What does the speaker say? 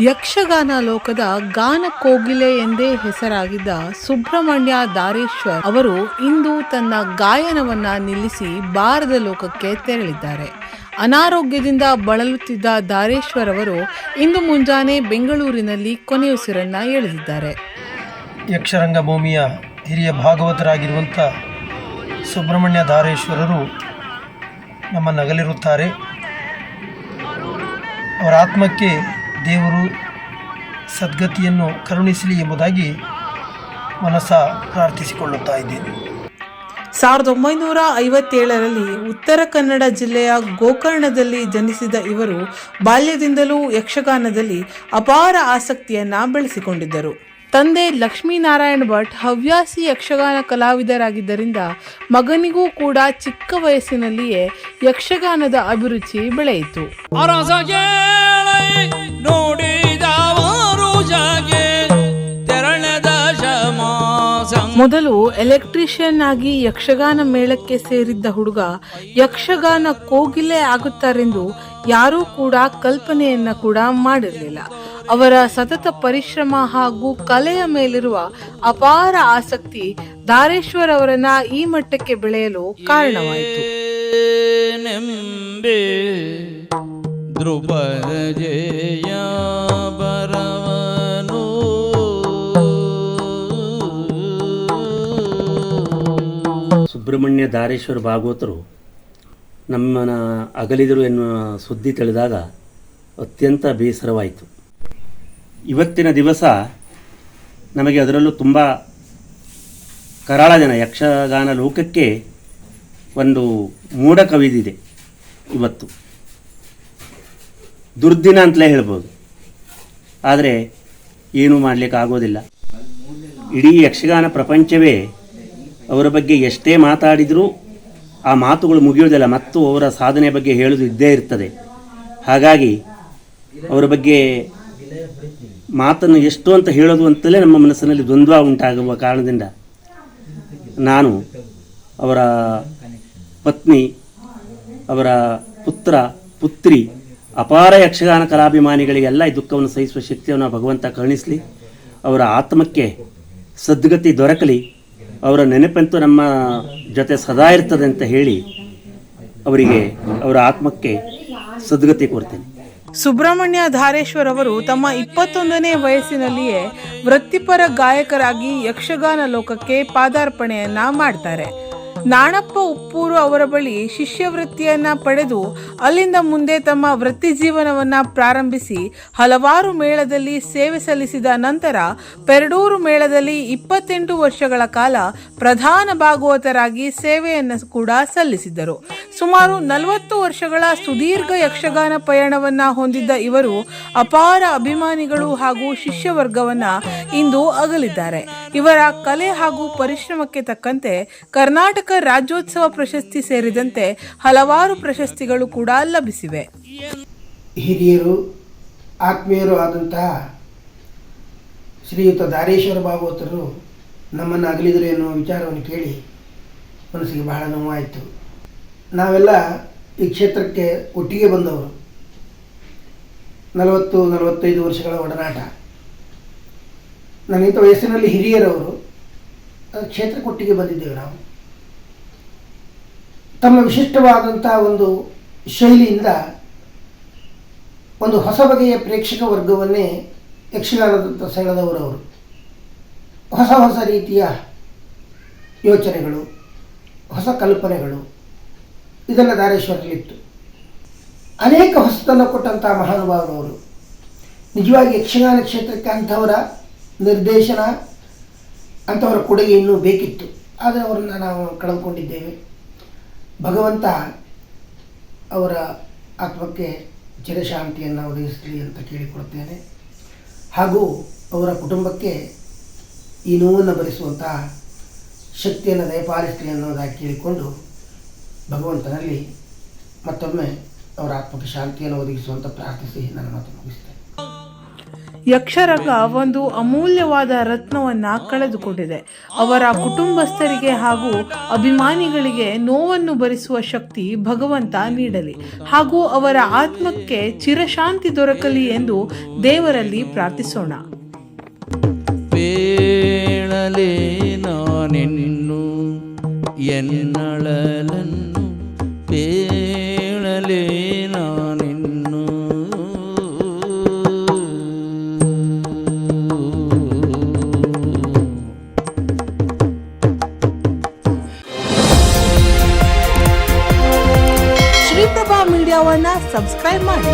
ಯಕ್ಷಗಾನ ಲೋಕದ ಗಾನ ಕೋಗಿಲೆ ಎಂದೇ ಹೆಸರಾಗಿದ್ದ ಸುಬ್ರಹ್ಮಣ್ಯ ದಾರೇಶ್ವರ್ ಅವರು ಇಂದು ತನ್ನ ಗಾಯನವನ್ನ ನಿಲ್ಲಿಸಿ ಬಾರದ ಲೋಕಕ್ಕೆ ತೆರಳಿದ್ದಾರೆ. ಅನಾರೋಗ್ಯದಿಂದ ಬಳಲುತ್ತಿದ್ದ ದಾರೇಶ್ವರ್ ಅವರು ಇಂದು ಮುಂಜಾನೆ ಬೆಂಗಳೂರಿನಲ್ಲಿ ಕೊನೆಯುಸಿರನ್ನ ಎಳೆದಿದ್ದಾರೆ. ಯಕ್ಷರಂಗ ಭೂಮಿಯ ಹಿರಿಯ ಭಾಗವತರಾಗಿರುವಂಥ ಸುಬ್ರಹ್ಮಣ್ಯ ದಾರೇಶ್ವರರು ನಮ್ಮ ನಮ್ಮನ್ನಗಲಿರುತ್ತಾರೆ ಅವರ ಆತ್ಮಕ್ಕೆ ದೇವರು ಸದ್ಗತಿಯನ್ನು ಕರುಣಿಸಲಿ ಎಂಬುದಾಗಿ ಮನಸ್ಸ ಪ್ರಾರ್ಥಿಸಿಕೊಳ್ಳುತ್ತಾ ಇದ್ದೇನೆ. ಸಾವಿರದ ಒಂಬೈನೂರ ಐವತ್ತೇಳರಲ್ಲಿ ಉತ್ತರ ಕನ್ನಡ ಜಿಲ್ಲೆಯ ಗೋಕರ್ಣದಲ್ಲಿ ಜನಿಸಿದ ಇವರು ಬಾಲ್ಯದಿಂದಲೂ ಯಕ್ಷಗಾನದಲ್ಲಿ ಅಪಾರ ಆಸಕ್ತಿಯನ್ನು ಬೆಳೆಸಿಕೊಂಡಿದ್ದರು. ತಂದೆ ಲಕ್ಷ್ಮೀನಾರಾಯಣ ಭಟ್ ಹವ್ಯಾಸಿ ಯಕ್ಷಗಾನ ಕಲಾವಿದರಾಗಿದ್ದರಿಂದ ಮಗನಿಗೂ ಕೂಡ ಚಿಕ್ಕ ವಯಸ್ಸಿನಲ್ಲಿಯೇ ಯಕ್ಷಗಾನದ ಅಭಿರುಚಿ ಬೆಳೆಯಿತು. ಮೊದಲು ಎಲೆಕ್ಟ್ರಿಷಿಯನ್ ಆಗಿ ಯಕ್ಷಗಾನ ಮೇಳಕ್ಕೆ ಸೇರಿದ್ದ ಹುಡುಗ ಯಕ್ಷಗಾನ ಕೋಗಿಲೆ ಆಗುತ್ತಾರೆಂದು ಯಾರೂ ಕೂಡ ಕಲ್ಪನೆಯನ್ನ ಕೂಡ ಮಾಡಿರಲಿಲ್ಲ. ಅವರ ಸತತ ಪರಿಶ್ರಮ ಹಾಗೂ ಕಲೆಯ ಮೇಲಿರುವ ಅಪಾರ ಆಸಕ್ತಿ ದಾರೇಶ್ವರ್ ಅವರನ್ನ ಈ ಮಟ್ಟಕ್ಕೆ ಬೆಳೆಯಲು ಕಾರಣವಾಯಿತು. ನೆಂಬೆ ಬರವನು. ಸುಬ್ರಹ್ಮಣ್ಯ ಧಾರೇಶ್ವರ ಭಾಗವತರು ನಮ್ಮನ ಅಗಲಿದರು ಎನ್ನುವ ಸುದ್ದಿ ತಿಳಿದಾಗ ಅತ್ಯಂತ ಬೇಸರವಾಯಿತು. ಇವತ್ತಿನ ದಿವಸ ನಮಗೆ ಅದರಲ್ಲೂ ತುಂಬ ಕರಾಳ ಜನ, ಯಕ್ಷಗಾನ ಲೋಕಕ್ಕೆ ಒಂದು ಮೂಡ ಕವಿದಿದೆ ಇವತ್ತು. ದುರ್ದಿನ ಅಂತಲೇ ಹೇಳ್ಬೋದು. ಆದರೆ ಏನೂ ಮಾಡಲಿಕ್ಕೆ ಆಗೋದಿಲ್ಲ. ಇಡೀ ಯಕ್ಷಗಾನ ಪ್ರಪಂಚವೇ ಅವರ ಬಗ್ಗೆ ಎಷ್ಟೇ ಮಾತಾಡಿದರೂ ಆ ಮಾತುಗಳು ಮುಗಿಯೋದಿಲ್ಲ ಮತ್ತು ಅವರ ಸಾಧನೆ ಬಗ್ಗೆ ಹೇಳೋದು ಇದ್ದೇ ಇರ್ತದೆ. ಹಾಗಾಗಿ ಅವರ ಬಗ್ಗೆ ಮಾತನ್ನು ಎಷ್ಟು ಅಂತ ಹೇಳೋದು ಅಂತಲೇ ನಮ್ಮ ಮನಸ್ಸಿನಲ್ಲಿ ದ್ವಂದ್ವ ಉಂಟಾಗುವ ಕಾರಣದಿಂದ ನಾನು ಅವರ ಪತ್ನಿ, ಅವರ ಪುತ್ರ, ಪುತ್ರಿ, ಅಪಾರ ಯಕ್ಷಗಾನ ಕಲಾಭಿಮಾನಿಗಳಿಗೆಲ್ಲ ಈ ದುಃಖವನ್ನು ಸಹಿಸುವ ಶಕ್ತಿಯನ್ನು ಭಗವಂತ ಕರುಣಿಸಲಿ. ಅವರ ಆತ್ಮಕ್ಕೆ ಸದ್ಗತಿ ದೊರಕಲಿ. ಅವರ ನೆನಪಂತೂ ನಮ್ಮ ಜೊತೆ ಸದಾ ಇರ್ತದೆ ಅಂತ ಹೇಳಿ ಅವರಿಗೆ ಅವರ ಆತ್ಮಕ್ಕೆ ಸದ್ಗತಿ ಕೊಡ್ತೇನೆ. ಸುಬ್ರಹ್ಮಣ್ಯ ಧಾರೇಶ್ವರ್ ಅವರು ತಮ್ಮ ಇಪ್ಪತ್ತೊಂದನೇ ವಯಸ್ಸಿನಲ್ಲಿಯೇ ವೃತ್ತಿಪರ ಗಾಯಕರಾಗಿ ಯಕ್ಷಗಾನ ಲೋಕಕ್ಕೆ ಪಾದಾರ್ಪಣೆಯನ್ನ ಮಾಡ್ತಾರೆ. ನಾಣಪ್ಪ ಉಪ್ಪೂರು ಅವರ ಬಳಿ ಶಿಷ್ಯವೃತ್ತಿಯನ್ನ ಪಡೆದು ಅಲ್ಲಿಂದ ಮುಂದೆ ತಮ್ಮ ವೃತ್ತಿ ಜೀವನವನ್ನ ಪ್ರಾರಂಭಿಸಿ ಹಲವಾರು ಮೇಳದಲ್ಲಿ ಸೇವೆ ಸಲ್ಲಿಸಿದ ನಂತರ ಪೆರಡೂರು ಮೇಳದಲ್ಲಿ ಇಪ್ಪತ್ತೆಂಟು ವರ್ಷಗಳ ಕಾಲ ಪ್ರಧಾನ ಭಾಗವತರಾಗಿ ಸೇವೆಯನ್ನು ಕೂಡ ಸಲ್ಲಿಸಿದ್ದರು. ಸುಮಾರು ನಲವತ್ತು ವರ್ಷಗಳ ಸುದೀರ್ಘ ಯಕ್ಷಗಾನ ಪಯಣವನ್ನ ಹೊಂದಿದ್ದ ಇವರು ಅಪಾರ ಅಭಿಮಾನಿಗಳು ಹಾಗೂ ಶಿಷ್ಯವರ್ಗವನ್ನ ಇಂದು ಅಗಲಿದ್ದಾರೆ. ಇವರ ಕಲೆ ಹಾಗೂ ಪರಿಶ್ರಮಕ್ಕೆ ತಕ್ಕಂತೆ ಕರ್ನಾಟಕ ರಾಜ್ಯೋತ್ಸವ ಪ್ರಶಸ್ತಿ ಸೇರಿದಂತೆ ಹಲವಾರು ಪ್ರಶಸ್ತಿಗಳು ಕೂಡ ಲಭಿಸಿವೆ. ಹಿರಿಯರು, ಆತ್ಮೀಯರು ಆದಂತಹ ಶ್ರೀಯುತ ದಾರೇಶ್ವರ ಭಾಗವತರು ನಮ್ಮನ್ನು ಅಗಲಿದರು ಎನ್ನುವ ವಿಚಾರವನ್ನು ಕೇಳಿ ಮನಸ್ಸಿಗೆ ಬಹಳ ನೋವಾಯಿತು. ನಾವೆಲ್ಲ ಈ ಕ್ಷೇತ್ರಕ್ಕೆ ಒಟ್ಟಿಗೆ ಬಂದವರು. ನಲವತ್ತು, ನಲವತ್ತೈದು ವರ್ಷಗಳ ಒಡನಾಟ. ನನ್ನಿಂತ ವಯಸ್ಸಿನಲ್ಲಿ ಹಿರಿಯರವರು ಕ್ಷೇತ್ರ ಒಟ್ಟಿಗೆ ಬಂದಿದ್ದೇವೆ ನಾವು. ತಮ್ಮ ವಿಶಿಷ್ಟವಾದಂಥ ಒಂದು ಶೈಲಿಯಿಂದ ಒಂದು ಹೊಸ ಬಗೆಯ ಪ್ರೇಕ್ಷಕ ವರ್ಗವನ್ನೇ ಯಕ್ಷಗಾನದಂಥ ಸೆಳೆದವರವರು ಹೊಸ ಹೊಸ ರೀತಿಯ ಯೋಚನೆಗಳು, ಹೊಸ ಕಲ್ಪನೆಗಳು ಇದನ್ನು ದಾರೇಶ್ವರಲ್ಲಿತ್ತು ಅನೇಕ ಹೊಸತನ್ನು ಕೊಟ್ಟಂಥ ಮಹಾನುಭಾವರವರು. ನಿಜವಾಗಿ ಯಕ್ಷಗಾನ ಕ್ಷೇತ್ರಕ್ಕೆ ಅಂಥವರ ನಿರ್ದೇಶನ ಅಂಥವರ ಕೊಡುಗೆ ಇನ್ನೂ ಬೇಕಿತ್ತು. ಆದರೆ ಅವರನ್ನು ನಾವು ಕಳೆದುಕೊಂಡಿದ್ದೇವೆ. ಭಗವಂತ ಅವರ ಆತ್ಮಕ್ಕೆ ಚಿರಶಾಂತಿಯನ್ನು ಒದಗಿಸಲಿ ಅಂತ ಕೇಳಿಕೊಡ್ತೇನೆ ಹಾಗೂ ಅವರ ಕುಟುಂಬಕ್ಕೆ ಈ ನೋವನ್ನು ಭರಿಸುವಂತಹ ಶಕ್ತಿಯನ್ನು ದಯಪಾಲಿಸಲಿ ಅನ್ನೋದಾಗಿ ಕೇಳಿಕೊಂಡು ಭಗವಂತನಲ್ಲಿ ಮತ್ತೊಮ್ಮೆ ಅವರ ಆತ್ಮಕ್ಕೆ ಶಾಂತಿಯನ್ನು ಒದಗಿಸುವಂತ ಪ್ರಾರ್ಥಿಸಿ ನನ್ನ ಮಾತು ಮುಗಿಸ್ತೇನೆ ಯಕ್ಷರಂಗ ಒಂದು ಅಮೂಲ್ಯವಾದ ರತ್ನವನ್ನ ಕಳೆದುಕೊಂಡಿದೆ. ಅವರ ಕುಟುಂಬಸ್ಥರಿಗೆ ಹಾಗೂ ಅಭಿಮಾನಿಗಳಿಗೆ ನೋವನ್ನು ಭರಿಸುವ ಶಕ್ತಿ ಭಗವಂತ ನೀಡಲಿ ಹಾಗೂ ಅವರ ಆತ್ಮಕ್ಕೆ ಚಿರಶಾಂತಿ ದೊರಕಲಿ ಎಂದು ದೇವರಲ್ಲಿ ಪ್ರಾರ್ಥಿಸೋಣ. ಎನ್ನಳಲನ್ನು ಪೇಳಲೇ ಶ್ರೀಪ್ರಭಾ ಮೀಡಿಯಾವನ್ನ ಸಬ್ಸ್ಕ್ರೈಬ್ ಮಾಡಿ